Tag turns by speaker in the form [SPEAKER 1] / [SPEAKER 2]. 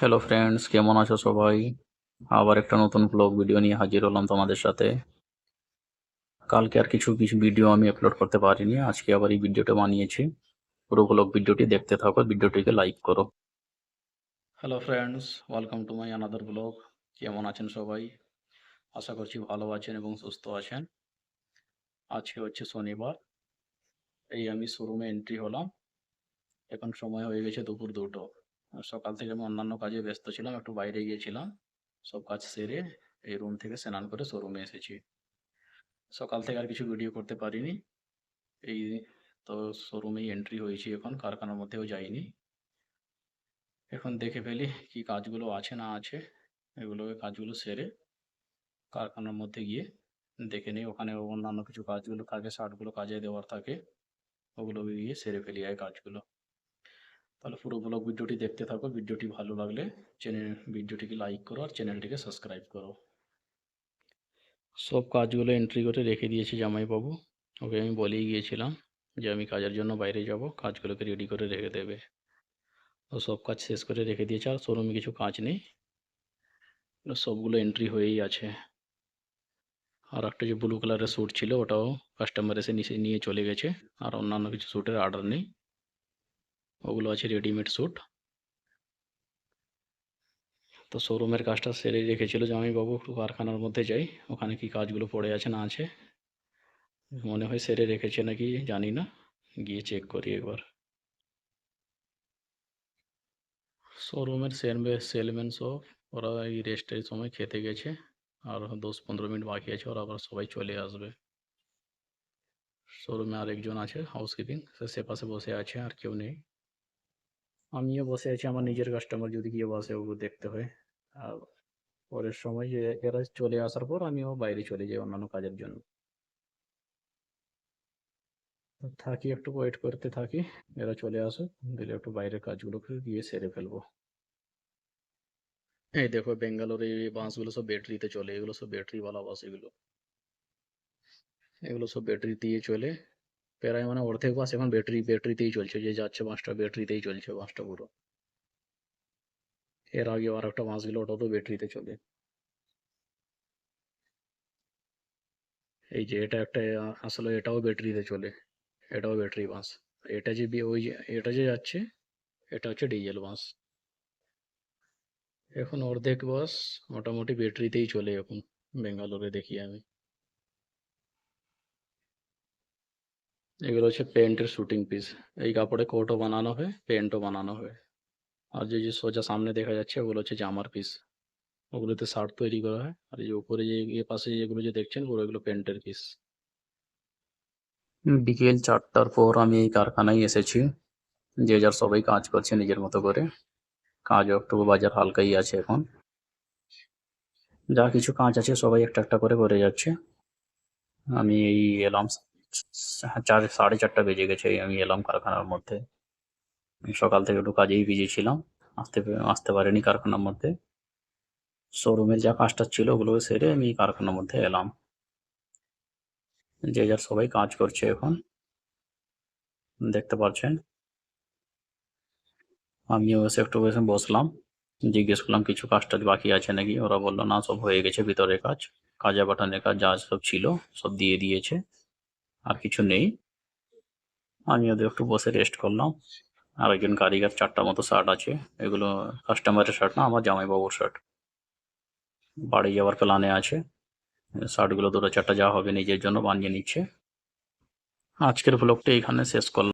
[SPEAKER 1] Hello friends কেমন আছো সবাই? আবার একটা নতুন ব্লগ ভিডিও নিয়ে হাজির হলাম তোমাদের সাথে। কালকে আর কিছু কিছু ভিডিও আমি আপলোড করতে পারিনি। আজকে আবার এই ভিডিওটা বানিয়েছি। পুরো ব্লগ ভিডিওটি দেখতে থাকো ভিডিওটিকে লাইক করো। Hello friends welcome to my another blog কেমন আছেন সবাই? আশা করছি ভালো আছেন এবং সুস্থ আছেন। আজকে হচ্ছে শনিবার। এই আমি শোরুমে এন্ট্রি হলাম। এখন সময় হয়ে গেছে দুপুর দুটো। সকাল থেকে আমি অন্যান্য কাজে ব্যস্ত ছিলাম একটু বাইরে গিয়েছিলাম। সব কাজ সেরে এই রুম থেকে স্নান করে শোরুমে এসেছি। সকাল থেকে আর কিছু ভিডিও করতে পারিনি। এই তো শোরুমেই এন্ট্রি হয়েছি এখন কারখানার মধ্যেও যাইনি। এখন দেখে ফেলি কি কাজগুলো আছে না আছে এগুলোকে কাজগুলো সেরে কারখানার মধ্যে গিয়ে দেখে নিই। ওখানে অন্যান্য কিছু কাজগুলো থাকে শার্টগুলো কাজে দেওয়ার থাকে ওগুলো গিয়ে সেরে ফেলি এই কাজগুলো। তাহলে পুরো ব্লগ ভিডিওটি দেখতে থাকো, ভিডিওটি ভালো লাগলে চ্যানেল ভিডিওটিকে লাইক করো আর চ্যানেলটিকে সাবস্ক্রাইব করো। সব কাজগুলো এন্ট্রি করে রেখে দিয়েছি জামাইবাবু। ওকে আমি বলেই গিয়েছিলাম যে আমি কাজের জন্য বাইরে যাব, কাজগুলোকে রেডি করে রেখে দেবে। ও সব কাজ শেষ করে রেখে দিয়েছে, আর শোরুমে কিছু কাজ নেই। সবগুলো এন্ট্রি হয়েই আছে। আর একটা যে ব্লু কালারের স্যুট ছিল, ওটাও কাস্টমার এসে নিচে নিয়ে চলে গেছে। আর অন্যান্য কিছু স্যুটের অর্ডার নেই। ওগুলো আছে রেডিমেড স্যুট তো শোরুমের কাজটা সেরে রেখেছিল জামাইবাবু, একটু কারখানার মধ্যে যাই, ওখানে কি কাজগুলো পড়ে আছে না আছে। মনে হয় সেরে রেখেছে নাকি জানি না, গিয়ে চেক করি একবার। শোরুমের সেলমে সেলম্যান সব, ওরা এই রেস্টের সময় খেতে গেছে, আর দশ পনেরো মিনিট বাকি আছে, ওরা আবার সবাই চলে আসবে। শোরুমে আরেকজন আছে হাউসকিপিং সে সে পাশে বসে আছে, আর কেউ নেই। আমিও বসে আছি আমার নিজের কাস্টমার যদি গিয়ে বসে ওগুলো দেখতে হয়। আর পরের সময় যে এরা চলে আসার পর আমিও বাইরে চলে যাই অন্যান্য কাজের জন্য। থাকি, একটু ওয়েট করতে থাকি, এরা চলে আসে দিলে একটু বাইরের কাজগুলোকে গিয়ে সেরে ফেলব। এই দেখো বেঙ্গালোরে এই বাসগুলো সব ব্যাটারিতে চলে, এগুলো সব ব্যাটারিওয়ালা বাস এগুলো। এগুলো সব ব্যাটারি দিয়ে চলে প্রায় মানে অর্ধেক বাস এখন ব্যাটারি ব্যাটারিতেই চলছে যে যাচ্ছে বাসটা ব্যাটারিতেই চলছে বাসটা পুরো এর আগে আর একটা বাস গেলো ওটা তো ব্যাটারিতে চলে এই যে এটা একটা আসলে এটাও ব্যাটারিতে চলে এটাও ব্যাটারি বাস এটা যে ওই এটা যে যাচ্ছে এটা হচ্ছে ডিজেল বাস এখন অর্ধেক বাস মোটামুটি ব্যাটারিতেই চলে এখন বেঙ্গালোরে দেখি আমি এগুলো হচ্ছে পেন্টের শুটিং পিস এই কাপড়ে কোটও বানানো হয় প্যান্টও বানানো হয়। আর যে যে সোজা সামনে দেখা যাচ্ছে, ওগুলো হচ্ছে জামার পিস ওগুলোতে শার্ট তৈরি করা হয়। আর এই উপরে যে এ পাশে যেগুলো যে দেখছেন পুরো এগুলো প্যান্টের পিস বিকেল চারটার পর আমি এই কারখানায় এসেছি। যে যার সবাই কাজ করছে নিজের মতো করে। কাজ একটু বাজার হালকাই আছে এখন। যা কিছু কাজ আছে সবাই একটা একটা করে করে যাচ্ছে। আমি এই এলাম চার, সাড়ে চারটা বেজে গেছে আমি এলাম কারখানার মধ্যে। সকাল থেকে একটু কাজেই বিজি ছিলাম, আসতে আসতে পারিনি কারখানার মধ্যে। শোরুমের যা কাজটা ছিল ওগুলো সেরে আমি কারখানার মধ্যে এলাম। যে যার সবাই কাজ করছে এখন, দেখতে পাচ্ছেন আমিও এসে একটু বসে বসলাম। জিজ্ঞেস করলাম, কিছু কাজটা বাকি আছে নাকি? ওরা বলল, না, সব হয়ে গেছে ভিতরে কাজ। কাজা বাটানের কাজ, যা সব ছিল, সব দিয়ে দিয়েছে। আর কিছু নেই। আমি ওদের একটু বসে রেস্ট করলাম। আর একজন কারিগর চারটা মতো শার্ট আছে। এগুলো কাস্টমারের শার্ট না, আমার জামাইবাবুর শার্ট বাড়ি যাওয়ার প্ল্যানে আছে। শার্টগুলো দুটো চারটা যা হবে নিজের জন্য বানিয়ে নিচ্ছে। আজকের ব্লগটা এখানে শেষ করলাম।